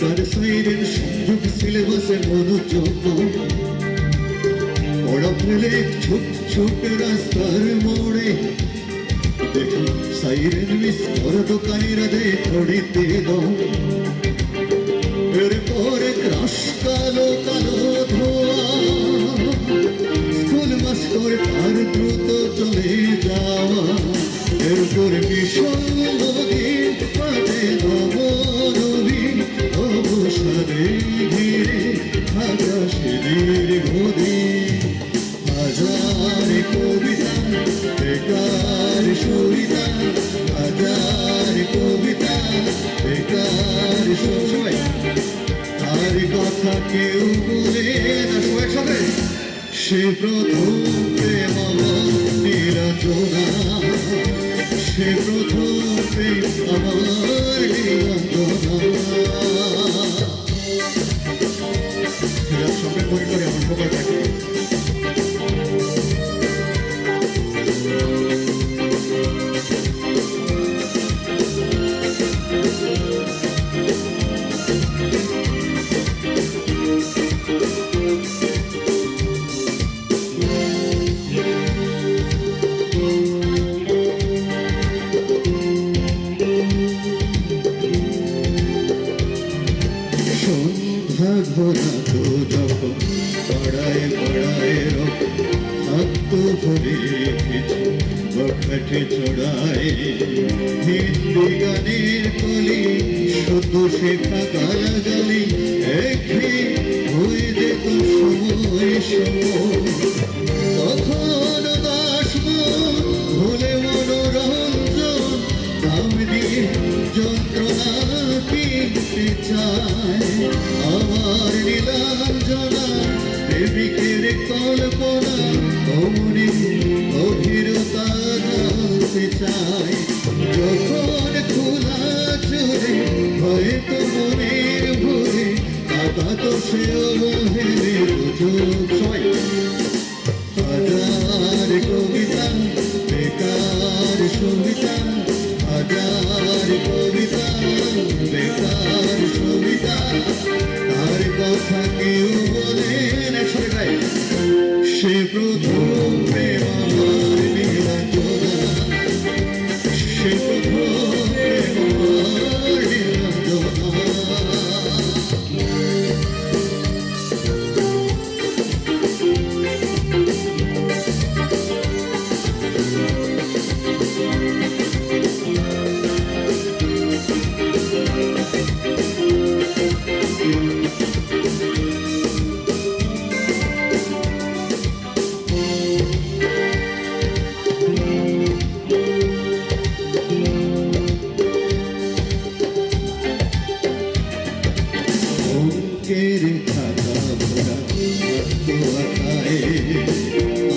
তার সাইরের সংযোগ সিলেবাসের মনোযোগ। পড়া ফেলে ছোট ছোট রাস্তার মোড়ে দেখো সাইরেন মিস করা দোকানিরা দেয় থোড়ে তেল এরপরে ক্রাশ কালো কালো ধোয়া। স্কুল মাস্টর তার দ্রুত চলে যাওয়া। সে প্রথম প্রেম আমার নিরঞ্জনা সে প্রথম প্রেম আমার বখাটে চড়ায়। হিন্দি গানের কলি শুদ্ধ শেখা গালাগালি একে হয়ে যেত সময় তখন দাস ভুলে মনোরঞ্জন, দাম দিয়ে যন্ত্রণা কিনতে চায়। আমার কল্পনা জানতে চায় যখন খোলা চলে হয়তো মনের ভরে আঘাত সেও হেরে দুযোগ হাজার কবিতা বেকার সবিতা হাজার কবিতা বেকার সবিতা তার কথা কেউ বলে সে প্রথম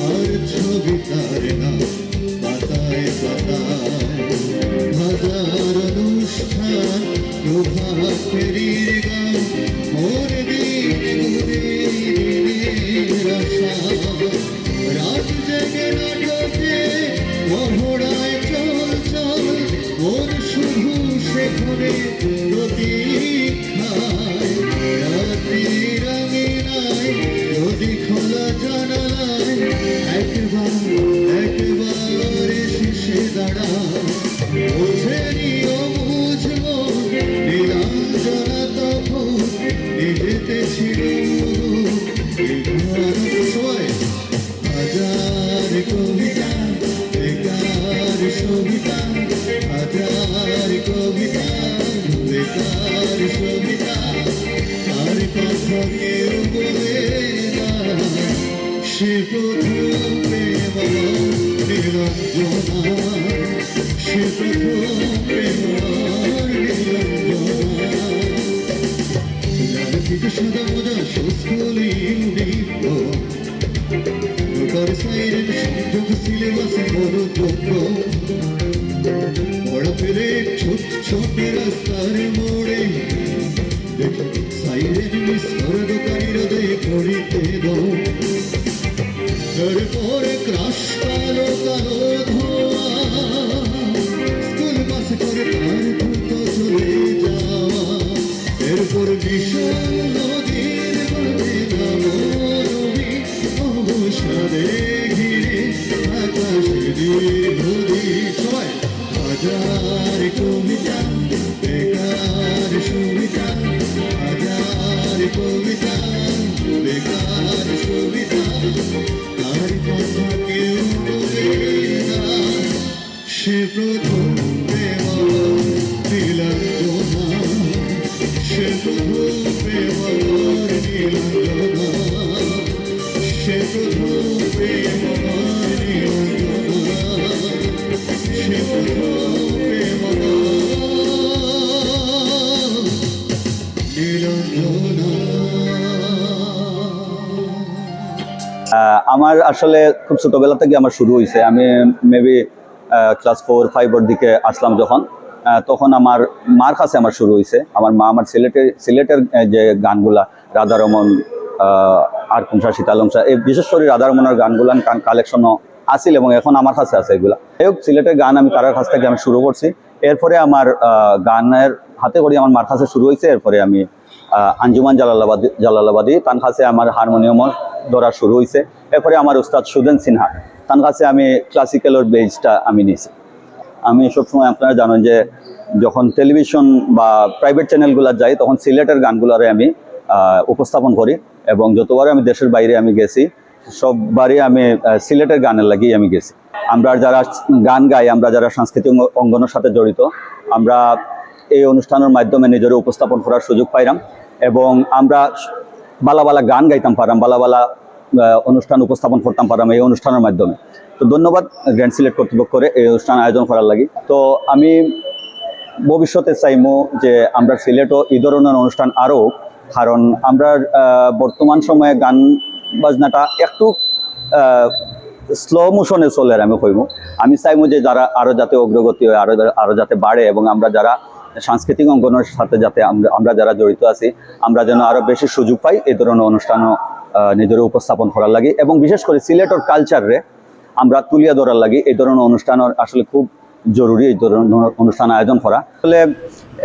আর ছবি নাম পাতায় রাত প্রতীক্ষায় সবিতা হাজার কবিতা বেকার সবিতা আর কথা কেউ বলে না সে প্রথম প্রেম নিরঞ্জনা সে প্রথম প্রেম নিরঞ্জনা লালকিত সাদা মোজা সুস্কুলি ইউনিফর্ম নৌকার সাইরেন সংযোগ সিলেবাসে বড় যোগ্য বড় ফেলে ছোট ছোট রাস্তার মোড়ে দোকানিরা দেয় করিতে দাও। এরপরে ক্রাশ কালো কালো ধোয়া, স্কুল বাস করে তার চলে যাওয়া। এরপর ভীষণ সে প্রথম সে প্রথম সে প্রথম সে প্রথম আমার আসলে খুব ছোটবেলা থেকে আমার শুরু হয়েছে আমি মেবি ক্লাস ফোর ফাইভের দিকে আসলাম যখন তখন আমার মার কাছে আমার শুরু হয়েছে আমার মা আমার সিলেটের সিলেটের যে গানগুলা রাধারমন আর কুমসা শীতালংসা এই বিশেষ করে রাধারমনের গানগুলা কালেকশনও আসিল এবং এখন আমার কাছে আছে এগুলা। এই হোক, সিলেটের গান আমি তার কাছ থেকে আমি শুরু করছি। এরপরে আমার গানের হাতে করে আমার মার কাছে শুরু হয়েছে এরপরে আমি আঞ্জুমান জালালাবাদী জালালাবাদী তার কাছে আমার হারমোনিয়ামও ধরা শুরু হয়েছে এরপরে আমার উস্তাদ সুদেন সিনহা। তার কাছে আমি ক্লাসিক্যালের বেজটা আমি নিয়েছি। আমি সবসময় আপনারা জানেন যে যখন টেলিভিশন বা প্রাইভেট চ্যানেলগুলো যাই তখন সিলেটের গানগুলোরে আমি উপস্থাপন করি এবং যতবারই আমি দেশের বাইরে আমি গেছি, সববারই আমি সিলেটের গানের লাগিয়ে আমি গেছি। আমরা যারা গান গাই, আমরা যারা সাংস্কৃতিক অঙ্গনের সাথে জড়িত, আমরা এই অনুষ্ঠানের মাধ্যমে নিজের উপস্থাপন করার সুযোগ পাইলাম। এবং আমরা বালা বালা গান গাইতাম পারাম বালা বালা অনুষ্ঠান উপস্থাপন করতাম পারাম এই অনুষ্ঠানের মাধ্যমে। তো ধন্যবাদ গ্র্যান্ড সিলেট কর্তৃপক্ষরে এই অনুষ্ঠান আয়োজন করার লাগি। তো আমি ভবিষ্যতে চাইমো যে আমরা সিলেটও এই ধরনের অনুষ্ঠান আরও কারণ আমরা বর্তমান সময়ে গান বাজনাটা একটু স্লো মোশনে চলে আমি কইব আমি চাইব যে যারা আরও যাতে অগ্রগতি হয় আরও আরও যাতে বাড়ে এবং আমরা যারা সাংস্কৃতিক অঙ্গনের সাথে যাতে আমরা আমরা যারা জড়িত আছি, আমরা যেন আরও বেশি সুযোগ পাই এই ধরনের অনুষ্ঠানও নিজের উপস্থাপন করার লাগে। এবং বিশেষ করে সিলেটর কালচারে আমরা তুলিয়া ধরার লাগে এই ধরনের অনুষ্ঠান আসলে খুব জরুরি এই ধরনের অনুষ্ঠান আয়োজন করা। আসলে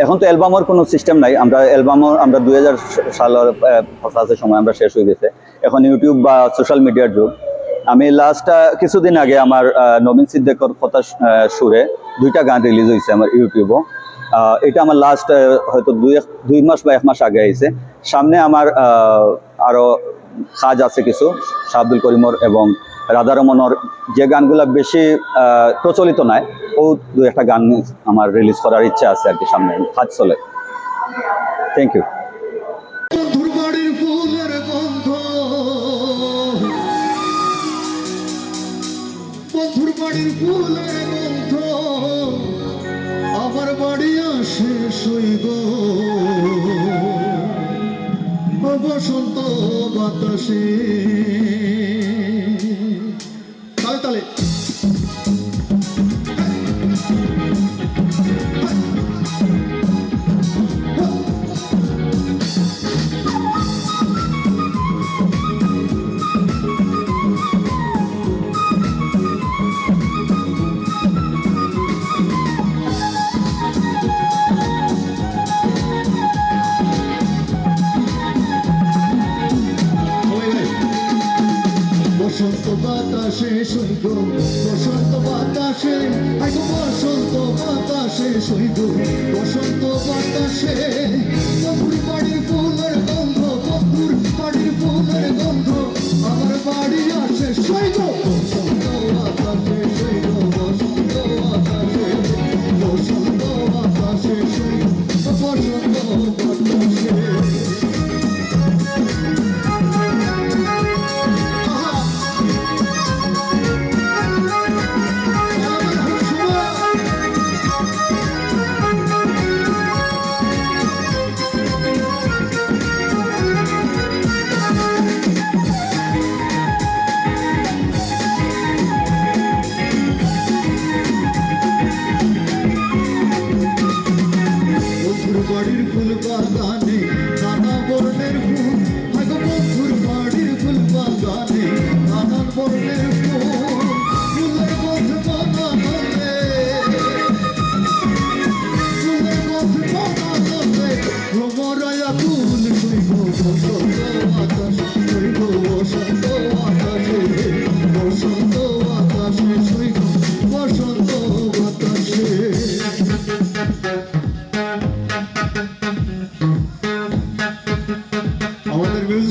এখন তো অ্যালবামের কোনো সিস্টেম নাই। আমরা অ্যালবামও আমরা দুই হাজার সালের পঁচাশের সময় আমরা শেষ হয়ে গেছে। এখন ইউটিউব বা সোশ্যাল মিডিয়ার যুগ। আমি লাস্ট কিছুদিন আগে আমার নবীন সিদ্দিকর কথা সুরে দুইটা গান রিলিজ হয়েছে আমার ইউটিউবও এটা আমার লাস্ট হয়তো দুই দুই মাস বা এক মাস আগে আইছে। সামনে আমার আহ, আরও কাজ আছে কিছু শাহ আব্দুল করিমর এবং রাধারমনের যে গানগুলো বেশি প্রচলিত নয় ও দু একটা গান আমার রিলিজ করার ইচ্ছা আছে আর কি সামনে কাজ চলে। থ্যাংক ইউ ফুলের ও বসন্ত বাতাসে সৈগ বসন্ত বাতাসে আইগো বসন্ত বাতাসে শহীদ, বসন্ত বাতাসে। বন্ধুর বাড়ির ফুলের গন্ধ বন্ধুর বাড়ির ফুলের গন্ধ আমার বাড়ি আসে সৈগ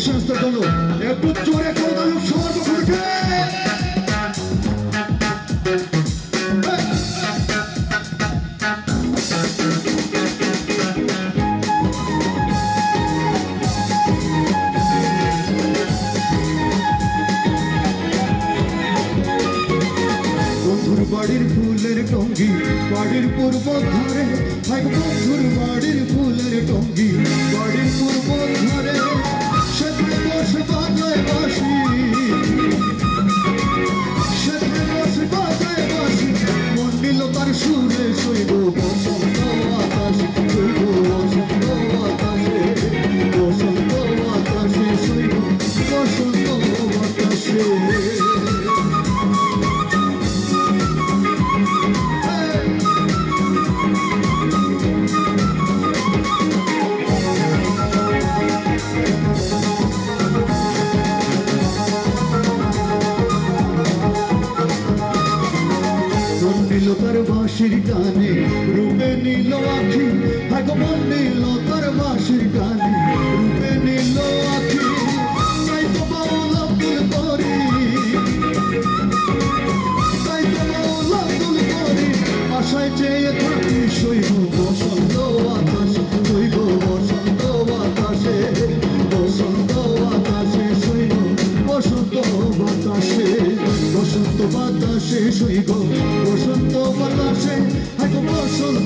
সংস্থার দল। একটু জোরে করে দাঁড়ান সবার পক্ষ বাড়ির ফুলের টঙ্গি বাড়ির পূর্ব ধারে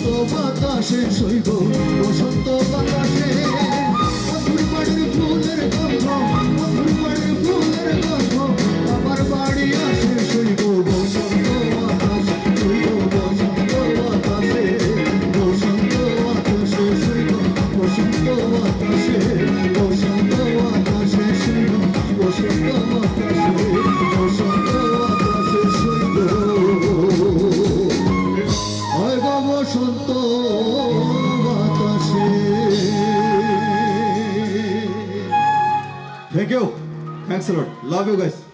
বসন্ত বাতাসে শৈব বসন্ত বাতাসে। মধুর পাড়ের ফুলের গন্ধ ফুলের গন্ধ। love you guys.